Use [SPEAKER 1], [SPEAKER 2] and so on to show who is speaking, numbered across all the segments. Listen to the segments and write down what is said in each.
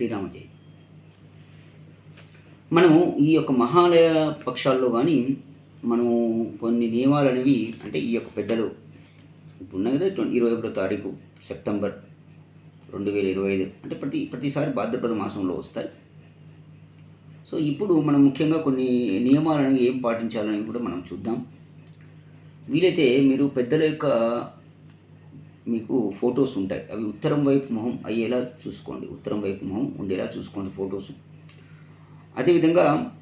[SPEAKER 1] శ్రీరామజయ మనము ఈ యొక్క మహాలయ పక్షాల్లో కానీ మనము కొన్ని నియమాలు అనేవి అంటే ఈ యొక్క పెద్దలు ఇప్పుడు ఉన్నాయి కదా ట్వంటీ ఇరవై ఒకటో తారీఖు సెప్టెంబర్ రెండు వేల ఇరవై ఐదు అంటే ప్రతి ప్రతిసారి భాద్రపద మాసంలో వస్తాయి. సో ఇప్పుడు మనం ముఖ్యంగా కొన్ని నియమాలు అనేవి ఏం పాటించాలని కూడా మనం చూద్దాం. వీలైతే మీరు పెద్దల యొక్క మీకు ఫొటోస్ ఉంటాయి. అవి ఉత్తరం వైపు మొహం అయ్యేలా చూసుకోండి. ఉత్తరం వైపు మొహం ఉండేలా చూసుకోండి ఫొటోస్. అదేవిధంగా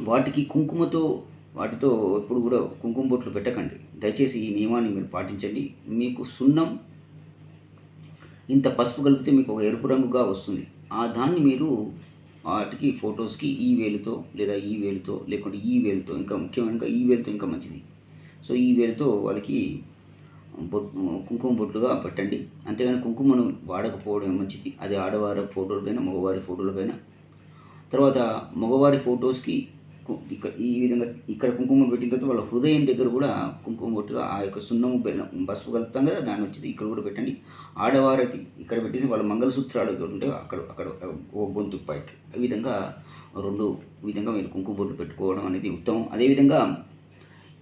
[SPEAKER 1] వాటికి కుంకుమతో వాటితో ఎప్పుడు కూడా కుంకుమ బొట్లు పెట్టకండి. దయచేసి ఈ నియమాన్ని మీరు పాటించండి. మీకు సున్నం ఇంత పసుపు కలిపితే మీకు ఒక ఎరుపు రంగుగా వస్తుంది. ఆ దాన్ని మీరు వాటికి ఫొటోస్కి ఈ వేలుతో లేదా ఈ వేలుతో లేకుంటే ఈ వేలుతో ఇంకా ముఖ్యంగా ఈ వేలుతో ఇంకా మంచిది. సో ఈ వేలుతో వాళ్ళకి బొట్ కుంకుమ బొట్లుగా పెట్టండి. అంతేగాని కుంకుమను వాడకపోవడం మంచిది. అది ఆడవారి ఫోటోలకైనా మగవారి ఫోటోలకైనా. తర్వాత మగవారి ఫొటోస్కి ఇక్కడ ఈ విధంగా ఇక్కడ కుంకుమ పెట్టిన తర్వాత వాళ్ళ హృదయం దగ్గర కూడా కుంకుమ బొట్టుగా ఆ యొక్క సున్నము బెల్లం పసుపు కలుపుతాం కదా దాన్ని వచ్చింది ఇక్కడ కూడా పెట్టండి. ఆడవారికి ఇక్కడ పెట్టేసి వాళ్ళ మంగళసూత్రాలు ఉంటే అక్కడ అక్కడ ఓ గొంతు పైకి. ఈ విధంగా రెండు విధంగా మీరు కుంకుమ బొట్టు పెట్టుకోవడం అనేది ఉత్తమం. అదేవిధంగా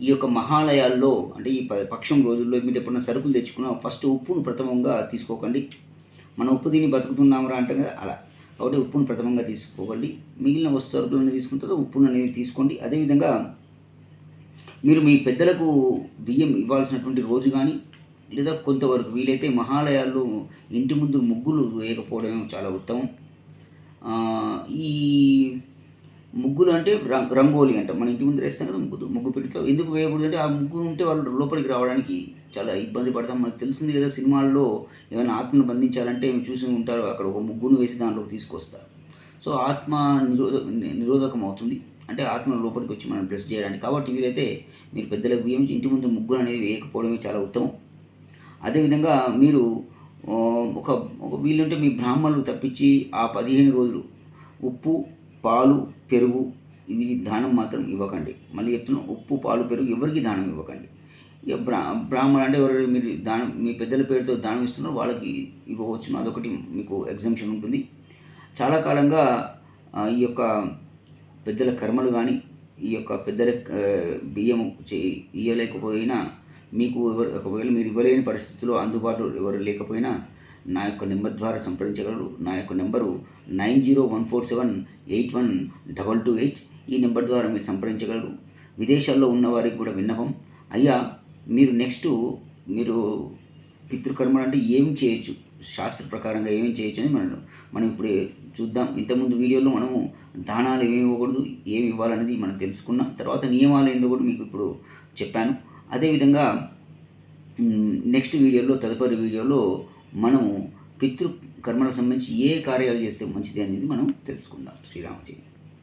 [SPEAKER 1] ఈ యొక్క మహాలయాల్లో అంటే ఈ పక్షం రోజుల్లో మీరు ఎప్పుడైనా సరుకులు తెచ్చుకున్నా ఫస్ట్ ఉప్పును ప్రథమంగా తీసుకోకండి. మనం ఉప్పు తిని బతుకుతున్నామరా అంటే కదా అలా. కాబట్టి ఉప్పును ప్రథమంగా తీసుకోకండి. మిగిలిన వస్తు సరుకులను తీసుకున్న తర్వాత ఉప్పును అనేది తీసుకోండి. అదేవిధంగా మీరు మీ పెద్దలకు బియ్యం ఇవ్వాల్సినటువంటి రోజు కానీ లేదా కొంతవరకు వీలైతే మహాలయాల్లో ఇంటి ముందు ముగ్గులు వేయకపోవడం చాలా ఉత్తమం. ఈ ముగ్గులు అంటే రంగోలి అంట. మన ఇంటి ముందు వేస్తాం కదా ముగ్గు ముగ్గు పెట్టితో ఎందుకు వేయకూడదు అంటే ఆ ముగ్గు ఉంటే వాళ్ళు లోపలికి రావడానికి చాలా ఇబ్బంది పడతాం. మనకు తెలిసింది కదా సినిమాల్లో ఏమైనా ఆత్మను బంధించాలంటే చూసి ఉంటారు అక్కడ ఒక ముగ్గును వేసి దాంట్లోకి తీసుకొస్తారు సో ఆత్మ నిరోధ నిరోధకం అవుతుంది. అంటే ఆత్మ లోపలికి వచ్చి మనం బ్లెస్ చేయడానికి. కాబట్టి వీలైతే మీరు పెద్దలకు ఏమి ఇంటి ముందు ముగ్గులు అనేది వేయకపోవడమే చాలా ఉత్తమం. అదేవిధంగా మీరు ఒక ఒక వీలుంటే మీ బ్రాహ్మణులు తప్పించి ఆ పదిహేను రోజులు ఉప్పు పాలు పెరుగు ఇవి దానం మాత్రం ఇవ్వకండి. మళ్ళీ చెప్తున్నాం ఉప్పు పాలు పెరుగు ఎవరికి దానం ఇవ్వకండి. ఇక బ్రా బ్రాహ్మణ అంటే ఎవరు మీరు దానం మీ పెద్దల పేరుతో దానం ఇస్తున్నారో వాళ్ళకి ఇవ్వవచ్చును. అదొకటి మీకు ఎగ్జామ్షన్ ఉంటుంది. చాలా కాలంగా ఈ యొక్క పెద్దల కర్మలు కానీ ఈ యొక్క పెద్దల బియ్యం చే మీకు ఎవరు ఒకవేళ మీరు ఇవ్వలేని పరిస్థితిలో అందుబాటులో ఎవరు లేకపోయినా నా యొక్క నెంబర్ ద్వారా సంప్రదించగలరు. నా యొక్క number nine zero one four seven eight one double two eight ఈ నెంబర్ ద్వారా మీరు సంప్రదించగలరు. విదేశాల్లో ఉన్న వారికి కూడా విన్నపం. అయ్యా మీరు నెక్స్ట్ మీరు పితృకర్మలు అంటే ఏం చేయొచ్చు? శాస్త్ర ప్రకారంగా ఏమేమి చేయొచ్చు అని మనం మనం ఇప్పుడు చూద్దాం. ఇంతకుముందు వీడియోలో మనము దానాలు ఏమి ఇవ్వకూడదు ఏమి ఇవ్వాలనేది మనం తెలుసుకున్నాం. తర్వాత నియమాలు ఏందో కూడా మీకు ఇప్పుడు చెప్పాను. అదేవిధంగా నెక్స్ట్ వీడియోలో తదుపరి వీడియోలో మనము పితృ కర్మలకు సంబంధించి ఏ కార్యాలు చేస్తే మంచిది అనేది మనం తెలుసుకుందాం. శ్రీరామజీ.